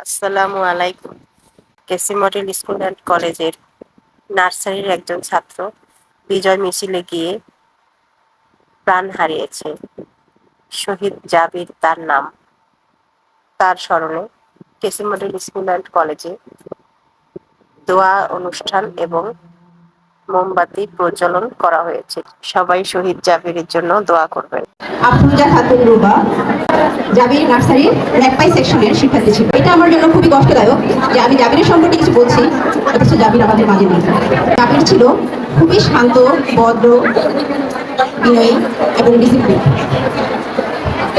আসসালামু আলাইকুম। কেসি model school and কলেজের নার্সারির একজন ছাত্র বিজয় মিছিলে গিয়ে প্রাণ হারিয়েছে। শহীদ জাবির তার নাম। তার স্মরণে কেসি মডেল স্কুল অ্যান্ড কলেজে দোয়া অনুষ্ঠান এবং মোমবাতি প্রজ্বলন করা হয়েছে। সবাই শহীদ জাবিরের জন্য দোয়া করবেন। আফরোজা খাতুন রুবা, জাবির নার্সারির ন্যাকপাই সেকশনের শিক্ষার্থী ছিল। এটা আমার জন্য খুবই কষ্টদায়ক যে আমি জাবিরের সম্পর্কে কিছু বলছি, অথচ জাবির আমাদের মাঝে নেই। জাবির ছিল খুবই শান্ত, ভদ্র, বিনয়ী এবং ডিসিপ্লিন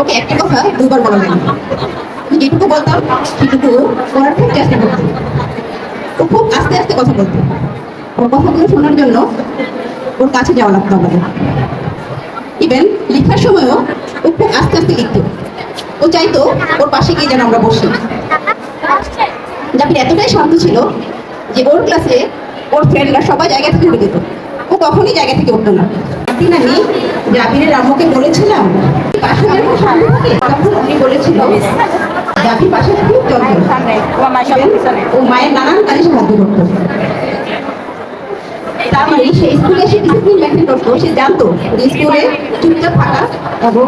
ওকে, একটা কথা দুবার বলা যায় যেটুকু বলতাম, সেটুকু করার খুব চেষ্টা করতাম। ও খুব আস্তে আস্তে কথা বলতো। ওর কথাগুলো শোনার জন্য ওর কাছে যাওয়া লাগতো আমাদের। ইভেন লেখার সময়ও ও খুব আস্তে আস্তে লিখত। ও চাইতো ওর পাশে গিয়ে যেন আমরা বসি। জাবির এতটাই শান্ত ছিল যে ওর ক্লাসে ওর ফ্রেন্ডরা সবাই জায়গা থেকে উঠে যেত। ও কখনই জায়গা থেকে উঠতো না। একদিন আমি জাবিরের আম্মুকে বলেছিলাম পাশে যেরকম শান্ত থাকে তখন উনি বলেছিল জাবির পাশে খুব যত্ন ও মায়ের নানান কাজে সাহায্য করতো। তার মানে সে স্কুলে সে ডিসিপ্লিন মেনটেন সে জানতো যে স্কুলে চুপচাপ থাকা এবং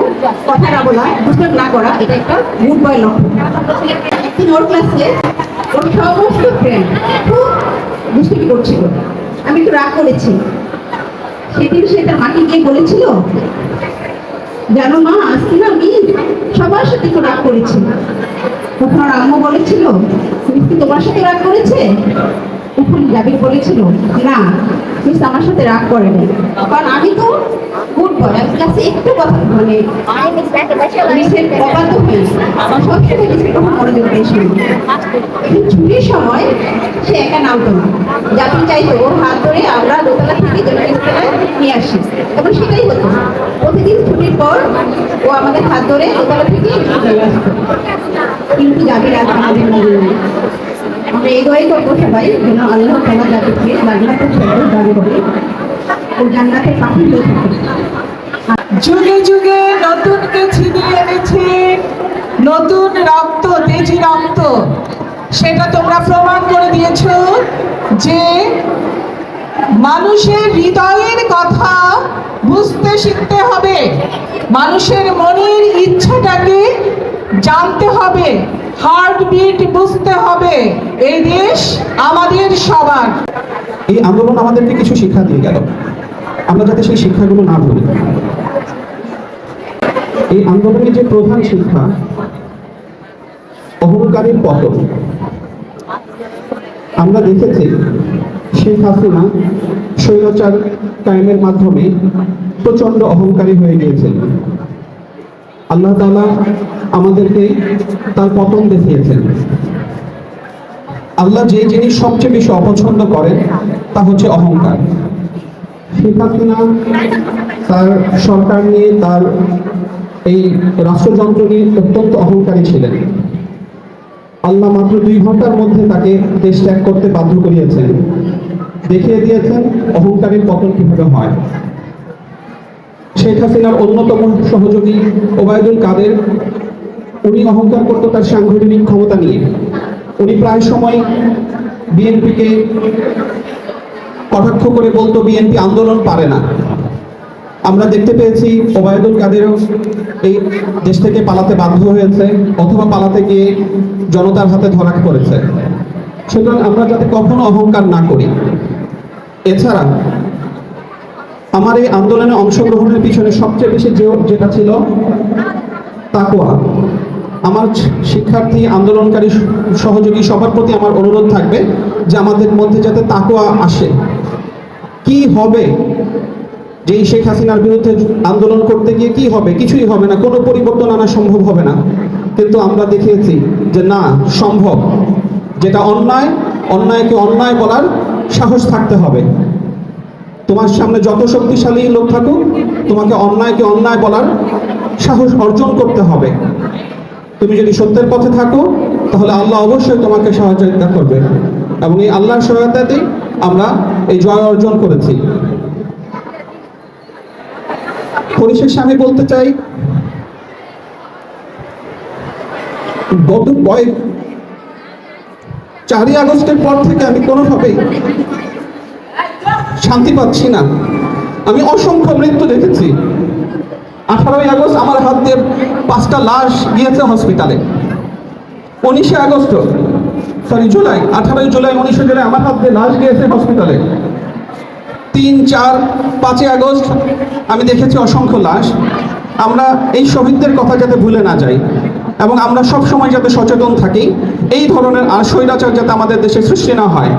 কথা না বলা না করা, এটা একটা গুড বয় লক্ষণ। একদিন ওর ক্লাসে ওর সমস্ত ফ্রেন্ড খুব করছিল। আমি একটু রাগ করেছি। সেদিন সে তার মাকে গিয়ে বলেছিল, জানো মা, আজকে না আমি সবার সাথে একটু রাগ করেছি। তখন আম্মু বলেছিল মিস কি তোমার সাথে রাগ করেছে? তখন জাবির বলেছিল, না, মিস আমার সাথে রাগ করেনি কারণ আমি তো গুড বয় আমি কাছে একটু কথা মানে মিসের অবাধ্য আমার সবসময় মিসের কথা মনোযোগ দিয়ে কিন্তু ছুটির সময় সে একা নামতো না জাবির চাইতো হাত ধরে আমরা দোতলা থেকে জনগণতলায় নিয়ে আসি। তখন সেটাই হতো। প্রতিদিন ছুটির পর ও আমাদের হাত ধরে দোতলা থেকে কিন্তু জাবির আজ আমাদের মনে আমরা এগোই করব সবাই, যেন আল্লাহ করে। ও যুগে যুগে নতুনকে ছিনিয়ে এনেছে, নতুন রক্ত, তেজি রক্ত। সেটা তোমরা প্রমাণ করে দিয়েছ যে মানুষের হৃদয়ের কথা বুঝতে শিখতে হবে। মানুষের মনের ইচ্ছাটাকে জানতে হবে হার্টবিট বুঝতে হবে, এই দেশ আমাদের সবার। এই আন্দোলন আমাদেরকে কিছু শিক্ষা দিয়ে গেল। আমরা যাতে সেই শিক্ষাগুলো না ভুলি। এই আন্দোলনের যে প্রধান শিক্ষা, অহংকারের পতন। আমরা দেখেছি শেখ হাসিনা স্বৈরাচার কায়েমের মাধ্যমে প্রচণ্ড অহংকারী হয়ে গিয়েছেন। আল্লাহ তাআলা আমাদেরকে তার পতন দেখিয়েছেন। আল্লাহ যে জিনিস সবচেয়ে বেশি অপছন্দ করেন, তা হচ্ছে অহংকার। শেখ তার সরকার নিয়ে, তার এই রাষ্ট্রযন্ত্র নিয়ে অত্যন্ত অহংকারী ছিলেন। আল্লাহ মাত্র দুই ঘণ্টার মধ্যে তাকে দেশ ত্যাগ করতে বাধ্য করিয়েছেন। দেখিয়ে দিয়েছেন অহংকারের পতন কীভাবে হয়। শেখ হাসিনার অন্যতম সহযোগী ওবায়দুল কাদের। উনি অহংকার করতো তার সাংগঠনিক ক্ষমতা নিয়ে। উনি প্রায় সময় বিএনপিকে কটাক্ষ করে বলতো, বিএনপি আন্দোলন পারে না। আমরা দেখতে পেয়েছি ওবায়দুল কাদেরও এই দেশ থেকে পালাতে বাধ্য হয়েছে অথবা পালাতে গিয়ে জনতার হাতে ধরা পড়েছে। সুতরাং আমরা যাতে কখনো অহংকার না করি, এছাড়া আমার এই আন্দোলনে অংশগ্রহণের পিছনে সবচেয়ে বেশি যে যেটা ছিল তাকোয়া আমার শিক্ষার্থী, আন্দোলনকারী, সহযোগী সবার প্রতি আমার অনুরোধ থাকবে যে আমাদের মধ্যে যাতে তাকোয়া আসে। কি হবে? যে শেখ হাসিনার বিরুদ্ধে আন্দোলন করতে গিয়ে কি হবে? কিছুই হবে না, কোনো পরিবর্তন আনা সম্ভব হবে না। কিন্তু আমরা দেখিয়েছি যে না, সম্ভব। যেটা অন্যায়, অন্যায়কে অন্যায় বলার সাহস থাকতে হবে। তোমার সামনে যত শক্তিশালী লোক থাকুক, তোমাকে অন্যায়কে অন্যায় বলার সাহস অর্জন করতে হবে। তুমি যদি সত্যের পথে থাকো, তাহলে আল্লাহ অবশ্যই তোমাকে সহযোগিতা করবে। এবং এই আল্লাহর সহায়তাতেই আমরা এই জয় অর্জন করেছি। পরিশেষে আমি বলতে চাই, গত কয়েক চারই আগস্টের পর থেকে আমি কোনোভাবেই শান্তি পাচ্ছি না। আমি অসংখ্য মৃত্যু দেখেছি। আঠারোই আগস্ট আমার হাত দিয়ে পাঁচটা লাশ গিয়েছে হসপিটালে উনিশে আগস্ট সরি জুলাই, আঠারোই জুলাই, উনিশে জুলাই আমার হাত দিয়ে লাশ গিয়েছে হসপিটালে তিন, চার পাঁচই আগস্ট আমি দেখেছি অসংখ্য লাশ। আমরা এই শহীদদের কথা যাতে ভুলে না যাই এবং আমরা সব সময় যাতে সচেতন থাকি, এই ধরনের আর স্বৈরাচার যাতে আমাদের দেশে সৃষ্টি না হয়।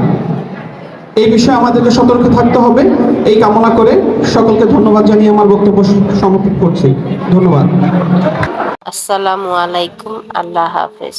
এই বিষয়ে আমাদেরকে সতর্ক থাকতে হবে। এই কামনা করে সকলকে ধন্যবাদ জানিয়ে আমার বক্তব্য সমাপ্ত করছি। ধন্যবাদ। আসসালামু আলাইকুম। আল্লাহ হাফেজ।